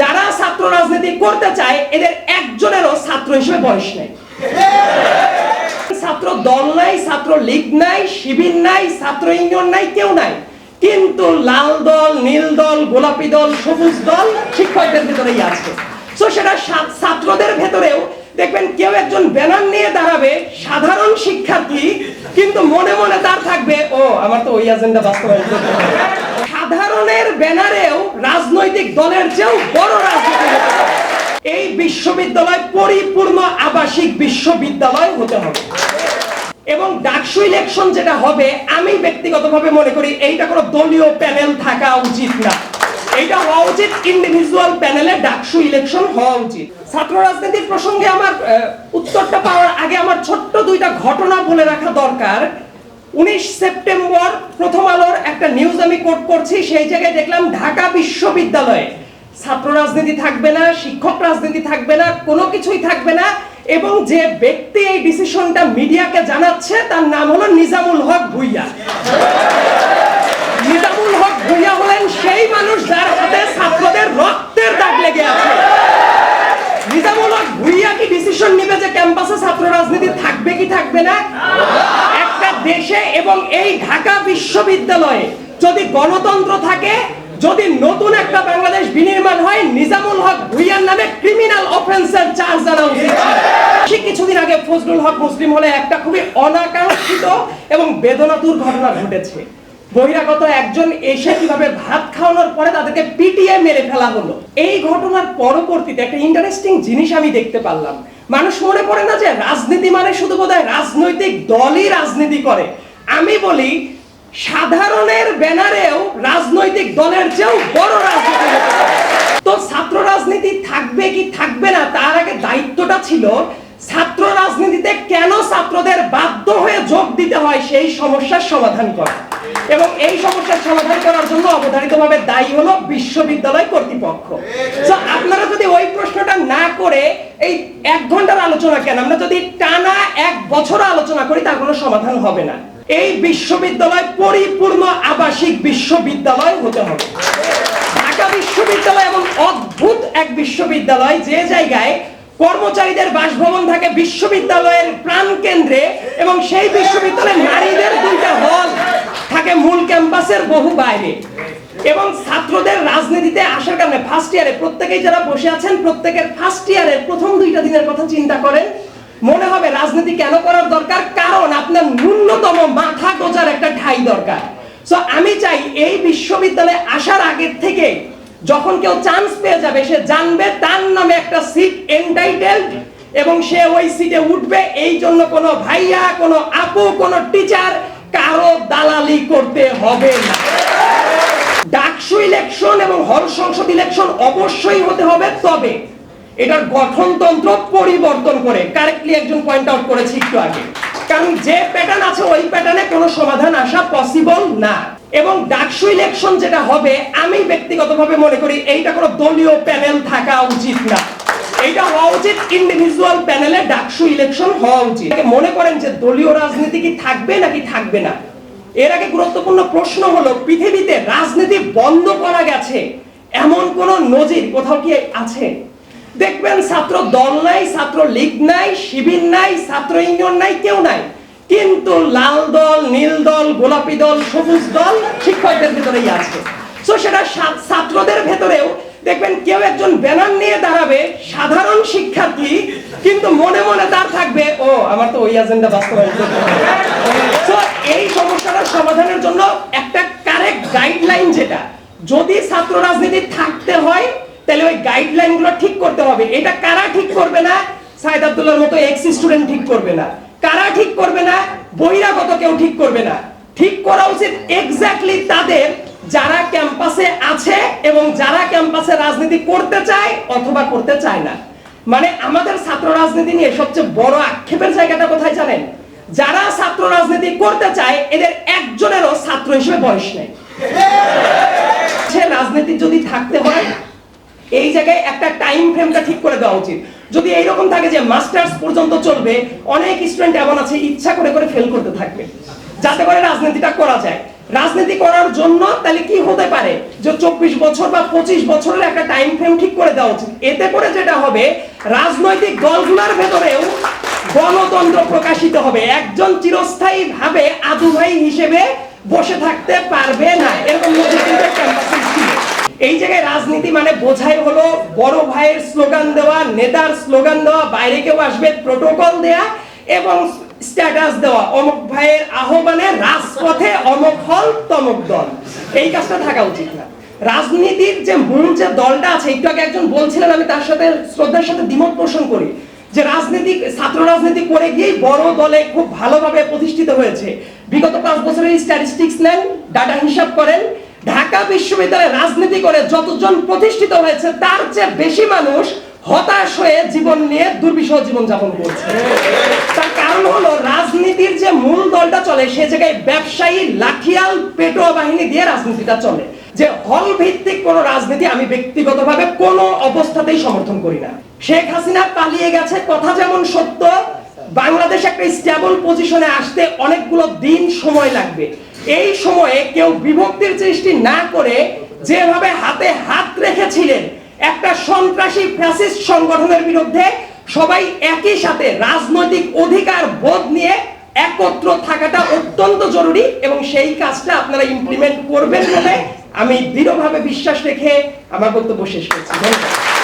যারা ছাত্র রাজনীতি করতে চায়, এদের একজনেরও ছাত্র হিসেবে বয়স নেই। ছাত্র দল নাই, ছাত্র লীগ নাই, শিবির নাই, ছাত্র ইউনিয়ন নাই, কেউ নাই। কিন্তু লাল দল, নীল দল, গোলাপি দল, সবুজ দল শিক্ষকদের ভেতরেই আছে। তো সেটা ছাত্রদের ভেতরেও দেখবেন কেউ একজন ব্যানার নিয়ে দাঁড়াবে, সাধারণ শিক্ষার্থী, কিন্তু মনে মনে তার থাকবে, ও, আমার তো ওই এজেন্ডা বাস্তবায়ন। সাধারণের ব্যানারেও রাজনৈতিক দলের চেয়েও বড় রাজনীতি এই বিশ্ববিদ্যালয় পরিপূর্ণ আবাসিক বিশ্ববিদ্যালয় হতে হবে। এবং ডাকসু ইলেকশন যেটা হবে, আমি ব্যক্তিগতভাবে মনে করি এইটা কোনো দলীয় প্যানেল থাকা উচিত না। এইটা হওয়া উচিত, ইন্ডিভিজুয়াল প্যানেলে ডাকসু ইলেকশন হওয়া উচিত। ছাত্র রাজনীতির প্রসঙ্গে আমার উত্তরটা পাওয়ার আগে আমার ছোট্ট দুইটা ঘটনা বলে রাখা দরকার। উনিশ সেপ্টেম্বর প্রথম আলোর একটা নিউজ আমি কোট করছি, সেই জায়গায় দেখলাম ঢাকা বিশ্ববিদ্যালয়ে ছাত্র রাজনীতি থাকবে না, শিক্ষক রাজনীতি থাকবে না, কোনো কিছুই থাকবে না, এবং যে ব্যক্তি এই ডিসিশনটা মিডিয়াকে জানাচ্ছে, তার নাম হলো নিজামুল হক ভুইয়া। নিজামুল হক ভুইয়া হলেন সেই মানুষ যার হাতে ছাত্রদের বিশ্ববিদ্যালয়ে যদি গণতন্ত্র থাকে, যদি নতুন একটা বাংলাদেশ বিনির্মাণ হয়, নিজামুল হক ভুইয়ার নামে ক্রিমিনাল অফেন্সের চার্জ জানা উচিত ঠিক কিছুদিন আগে ফজলুল হক মুসলিম হলে একটা খুবই অনাকাঙ্ক্ষিত এবং বেদনাতুর ঘটনা ঘটেছে। বহিরাগত একজন এসে কীভাবে ভাত খাওয়ানোর পরে তাদেরকে পিটিয়ে মেরে ফেলা হলো। এই ঘটনার পরবর্তীতে একটা ইন্টারেস্টিং জিনিস আমি দেখতে পারলাম। মানুষ মনে করে না যে রাজনীতি মানে শুধু বোধহয় রাজনৈতিক দলই রাজনীতি করে। আমি বলি সাধারণের ব্যানারেও রাজনৈতিক দলের চেয়েও বড় রাজনীতি তো ছাত্র রাজনীতি থাকবে কি থাকবে না, তার আগে দায়িত্বটা ছিল ছাত্র রাজনীতিতে কেন ছাত্রদের বাধ্য হয়ে যোগ দিতে হয় সেই সমস্যার সমাধান করা। এবং এই সমস্যার সমাধান করার জন্য অবধারিতভাবে দায়ী হলো বিশ্ববিদ্যালয় কর্তৃপক্ষ। আপনারা যদি ওই প্রশ্নটা না করে এই এক ঘণ্টার আলোচনা কেন, আমরা যদি টানা বছর আলোচনা করি, তার কোনো সমাধান হবে না। এই বিশ্ববিদ্যালয় পরিপূর্ণ আবাসিক বিশ্ববিদ্যালয় হতে হবে। ঢাকা বিশ্ববিদ্যালয় এমন অদ্ভুত এক বিশ্ববিদ্যালয়, যে জায়গায় কর্মচারীদের বাসভবন থাকে বিশ্ববিদ্যালয়ের প্রাণ কেন্দ্রে এবং সেই বিশ্ববিদ্যালয়ে নারীদের দুইটা হল থাকে মূল ক্যাম্পাসের বহু বাইরে। এবং ছাত্রদের রাজনীতিতে আসার কারণে ফার্স্ট ইয়ারে প্রত্যেকেই যারা বসে আছেন, প্রত্যেকের ফার্স্ট ইয়ারের প্রথম দুইটা দিনের কথা চিন্তা করেন মনে হবে রাজনীতি কেন করার দরকার? কারণ আপনার ন্যূনতম মাথা গোজার একটা ঠাই দরকার। সো আমি চাই এই বিশ্ববিদ্যালয়ে আসার আগের থেকে যখন কেউ চান্স পেয়ে যাবে, সে জানবে তার নামে একটা সিট এন্টাইটেলড এবং সে ওই সিটে উঠবে। এই জন্য কোনো ভাইয়া, কোনো আপু, কোনো টিচার কারও দালালি করতে হবে না। ডাকসু ইলেকশন এবং হল সংসদ ইলেকশন অবশ্যই হতে হবে। তবে এটার গঠনতন্ত্র পরিবর্তন করে কারেক্টলি একজন পয়েন্ট আউট করেছে একটু আগে। কারণ যে প্যাটার্ন আছে, ওই প্যাটার্নে কোনো সমাধান আসা পসিবল না। এবং ডাকসু ইলেকশন যেটা হবে, আমি ব্যক্তিগতভাবে মনে করি এইটা কোনো দলীয় প্যানেল থাকা উচিত না। এইটা হওয়া উচিত ইন্ডিভিজুয়াল প্যানেলে ডাকসু ইলেকশন হওয়া উচিত। মনে করেন যে দলীয় রাজনীতি কি থাকবে নাকি থাকবে না? এর আগে গুরুত্বপূর্ণ প্রশ্ন হলো, পৃথিবীতে রাজনীতি বন্ধ করা গেছে, এমন কোন নজির কোথাও কি আছে? দেখবেন ছাত্র দল নাই ছাত্র লীগ নাই শিবির নাই ছাত্র ইউনিয়ন নাই কেউ নাই। কিন্তু লাল দল নীল দল গোলাপি দল সবুজ দল শিক্ষকদের ভেতরেই আছে। তো সেটা ছাত্রদের ভেতরেও দেখবেন কেউ একজন ব্যানার নিয়ে দাঁড়াবে সাধারণ শিক্ষার্থী কিন্তু মনে মনে তার থাকবে ও আমার তো ওই এজেন্ডা হবে So, এই সমস্যাটার সমাধানের জন্য একটা কারেক্ট গাইডলাইন যেটা। যদি ছাত্র রাজনীতি থাকতে হয় তাহলে ওই গাইডলাইনগুলো ঠিক করতে হবে। এটা কারা ঠিক করবে না? সাইদ আব্দুল্লাহর মতো এক্স স্টুডেন্ট ঠিক করবে না। কারা ঠিক করবে না? বহিরাগত কেউ ঠিক করবে না। ঠিক করা উচিত এক্স্যাক্টলি তাদের যারা ক্যাম্পাসে আছে এবং যারা ক্যাম্পাসে রাজনীতি করতে চায় অথবা করতে চায় না। মানে আমাদের ছাত্র রাজনীতি নিয়ে সবচেয়ে বড় আক্ষেপের জায়গাটা কোথায় জানেন? যারা ছাত্র রাজনীতি করতে চায়, এদের একজনেরও ছাত্র হিসেবে বয়স নেই। রাজনীতি যদি থাকতে হয় এই জায়গায় একটা টাইম ফ্রেমটা ঠিক করে দেওয়া উচিত। যদি এইরকম থাকে যে মাস্টার্স পর্যন্ত চলবে, অনেক স্টুডেন্ট এমন আছে, ইচ্ছা করে করে ফেল করতে থাকবে। যাতে করে রাজনীতিটা করা যায়। রাজনীতি করার জন্য তাহলে কি হতে পারে? যে চব্বিশ বছর বা পঁচিশ বছরের একটা টাইম ফ্রেম ঠিক করে দেওয়া উচিত। এতে করে যেটা হবে, রাজনৈতিক দলগুলোর ভেতরেও গণতন্ত্র প্রকাশিত হবে। একজন চিরস্থায়ী ভাবে আদু ভাই হিসেবে বসে থাকতে পারবে না এরকম নজির কিন্তু ক্যাম্পাসে ছিল এই জায়গায় রাজনীতি মানে বোঝাই হলো, বড় ভাইয়ের স্লোগান দেওয়া, নেতার স্লোগান দেওয়া, বাইরে কেউ আসবে প্রোটোকল দেয়া এবং স্ট্যাটাস দেওয়া। অমুক ভাইয়ের আহ্বানে রাজপথে অমুক হল, তমুক দল। এই কাজটা থাকা উচিত না। রাজনীতির যে মূল যে দলটা আছে, একটু আগে একজন বলছিলেন, আমি তার সাথে, শ্রদ্ধার সাথে দ্বিমত পোষণ করি, যে রাজনীতি, ছাত্র রাজনীতি করে গিয়েই বড় দলে খুব ভালোভাবে প্রতিষ্ঠিত হয়েছে। বিগত পাঁচ বছরের স্ট্যাটিস্টিক্স নেন ডাটা হিসাব করেন ঢাকা বিশ্ববিদ্যালয়ে রাজনীতি করে যতজন প্রতিষ্ঠিত হয়েছে, তার চেয়ে বেশি মানুষ হতাশ হয়ে জীবন নিয়ে দুর্বিষহ জীবন যাপন করছে। তার কারণ হলো রাজনীতির যে মূল দলটা চলে, সে জায়গায় ব্যবসায়ী লাঠিয়াল পেটোয়া বাহিনী দিয়ে রাজনীতিটা চলে। যে হল ভিত্তিক কোন রাজনীতি আমি ব্যক্তিগতভাবে কোনো অবস্থাতেই সমর্থন করি না। শেখ হাসিনা পালিয়ে গেছে, কথা যেমন সত্য, বাংলাদেশ একটা স্টেবল পজিশনে আসতে অনেকগুলো দিন সময় লাগবে। এই সময়ে কেউ বিভক্তির সৃষ্টি না করে যেভাবে হাতে হাত রেখেছিলেন, একটা সন্ত্রাসী ফ্যাসিস্ট সংগঠনের বিরুদ্ধে সবাই একই সাথে রাজনৈতিক অধিকার বোধ নিয়ে একত্র থাকাটা অত্যন্ত জরুরি এবং সেই কাজটা আপনারা ইমপ্লিমেন্ট করবেন বলে আমি দৃঢ়ভাবে বিশ্বাস রেখে আমার বক্তব্য শেষ করছি। ধন্যবাদ।